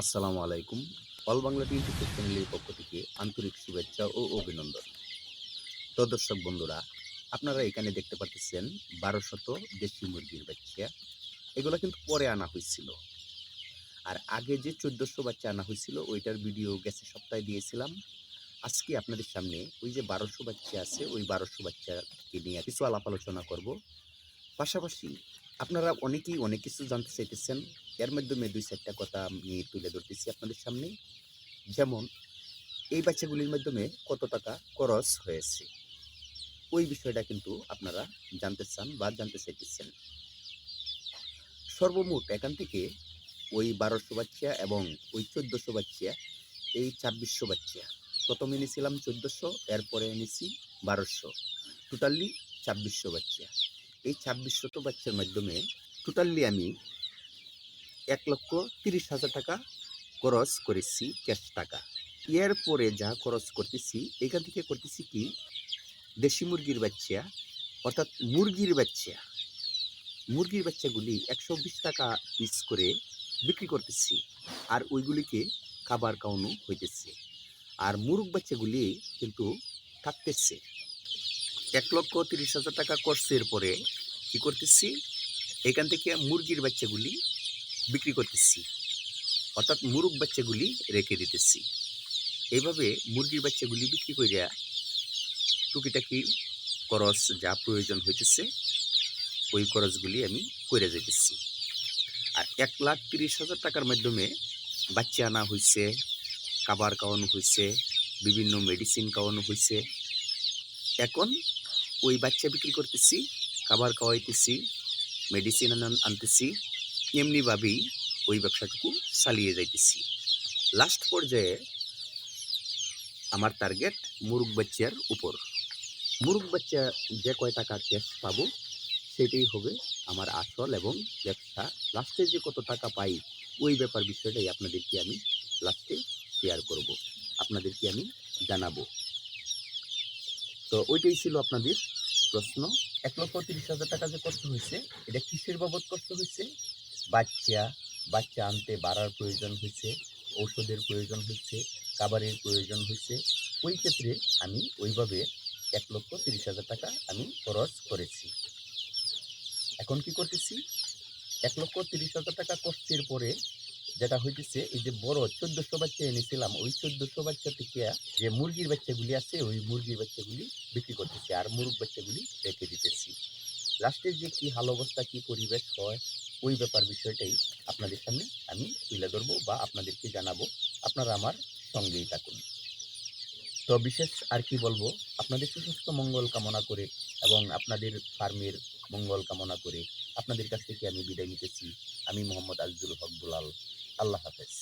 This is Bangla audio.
আসসালামু আলাইকুম। অল বাংলা টিভি চ্যানেলের পক্ষ থেকে আন্তরিক শুভেচ্ছা ও অভিনন্দন। তো দর্শক বন্ধুরা, আপনারা এখানে দেখতে পাচ্ছেন বারোশত দেশি মুরগির বাচ্চা। এগুলো কিন্তু পরে আনা হয়েছিল। আর আগে যে চোদ্দশো বাচ্চা আনা হয়েছিল, ওইটার ভিডিও গেছে সপ্তাহে দিয়েছিলাম। আজকে আপনাদের সামনে ওই যে বারোশো বাচ্চা আছে, ওই বারোশো বাচ্চাকে নিয়ে কিছু আলাপ আলোচনা করব। পাশাপাশি আপনারা অনেকেই অনেক কিছু জানতে চাইতেছেন। এর মাধ্যমে দুই চারটা কথা আমি তুলে ধরতেছি আপনাদের সামনে। যেমন, এই বাচ্চাগুলির মাধ্যমে কত টাকা খরচ হয়েছে? ওই বিষয়টা কিন্তু আপনারা জানতে চান বা জানতে চাইতেছেন। সর্বমোট এখান থেকে ওই বারোশো বাচ্চা এবং ওই চোদ্দোশো বাচ্চা, এই ছাব্বিশশো বাচ্চা। প্রথমে এনেছিলাম চোদ্দোশো, এরপরে এনেছি বারোশো। টোটালি ছাব্বিশশো বাচ্চা। এই ছাব্বিশ শত বাচ্চার মাধ্যমে টোটালি আমি এক লক্ষ তিরিশ হাজার টাকা খরচ করেছি ক্যাশ টাকা। এর পরে যা খরচ করতেছি, এখান থেকে করতেছি কি? দেশি মুরগির বাচ্চা, অর্থাৎ মুরগির বাচ্চা। মুরগির বাচ্চাগুলি একশো বিশ টাকা পিস করে বিক্রি করতেছি আর ওইগুলিকে খাবার খাওয়ানো হইতেছে। আর মুরগ বাচ্চাগুলি কিন্তু থাকতেছে। এক লক্ষ তিরিশ হাজার টাকা কোর্সের পরে কী করতেছি? এখান থেকে মুরগির বাচ্চাগুলি বিক্রি করতেছি। অর্থাৎ মুরগ বাচ্চাগুলি রেখে দিতেছি। এইভাবে মুরগির বাচ্চাগুলি বিক্রি করিয়া টুকিটাকি খরচ যা প্রয়োজন হইতেছে, ওই খরচগুলি আমি করে যেতেছি আর এক লাখ তিরিশ হাজার টাকার মাধ্যমে বাচ্চা আনা হয়েছে খাবার খাওয়ানো হয়েছে বিভিন্ন মেডিসিন খাওয়ানো হয়েছে এখন ওই বাচ্চা বিক্রি করতেছি, খাবার খাওয়াইতেছি মেডিসিন আনতেছি এমনিভাবেই ওই ব্যবসাটুকু চালিয়ে যাইতেছি। লাস্ট পর্যায়ে আমার টার্গেট মুরগ বাচ্চার উপর। মুরগ বাচ্চা যে কয় টাকা ক্যাশ পাবো, সেটাই হবে আমার আসল এবং ব্যবসা। লাস্টে যে কত টাকা পাই, ওই ব্যাপার বিষয়টাই আপনাদেরকে আমি লাস্টে শেয়ার করব। আপনাদেরকে আমি জানাব। তো ওইটাই ছিল আপনাদের প্রশ্ন। এক লক্ষ তিরিশ হাজার টাকা যে কষ্ট হয়েছে, এটা কিসের বাবদ কষ্ট হয়েছে? বাচ্চা বাচ্চা আনতে বাড়ার প্রয়োজন হয়েছে, ঔষধের প্রয়োজন হচ্ছে খাবারের প্রয়োজন হয়েছে। ওই ক্ষেত্রে আমি ওইভাবে এক লক্ষ তিরিশ হাজার টাকা আমি খরচ করেছি। এখন কি করতেছি? এক লক্ষ তিরিশ হাজার টাকা কষ্টের পরে যেটা হইতেছে, এই যে বড় চোদ্দশো বাচ্চা এনেছিলাম, ওই চোদ্দশো বাচ্চা থেকে যে মুরগির বাচ্চাগুলি আছে, ওই মুরগির বাচ্চাগুলি বিক্রি করতেছি আর মুরগ বাচ্চাগুলি রেখে দিতেছি। লাস্টের যে কি হাল অবস্থা, কি পরিবেশ হয়, ওই ব্যাপার বিষয়টাই আপনাদের সামনে আমি তুলে ধরবো বা আপনাদেরকে জানাব। আপনারা আমার সঙ্গেই থাকুন। তো বিশেষ আর কি বলব, আপনাদের সুস্বাস্থ্য মঙ্গল কামনা করে এবং আপনাদের ফার্মের মঙ্গল কামনা করে আপনাদের কাছ থেকে আমি বিদায় নিতেছি। আমি মোহাম্মদ আজদুল হক দুলাল। আল্লাহ হাফেজ।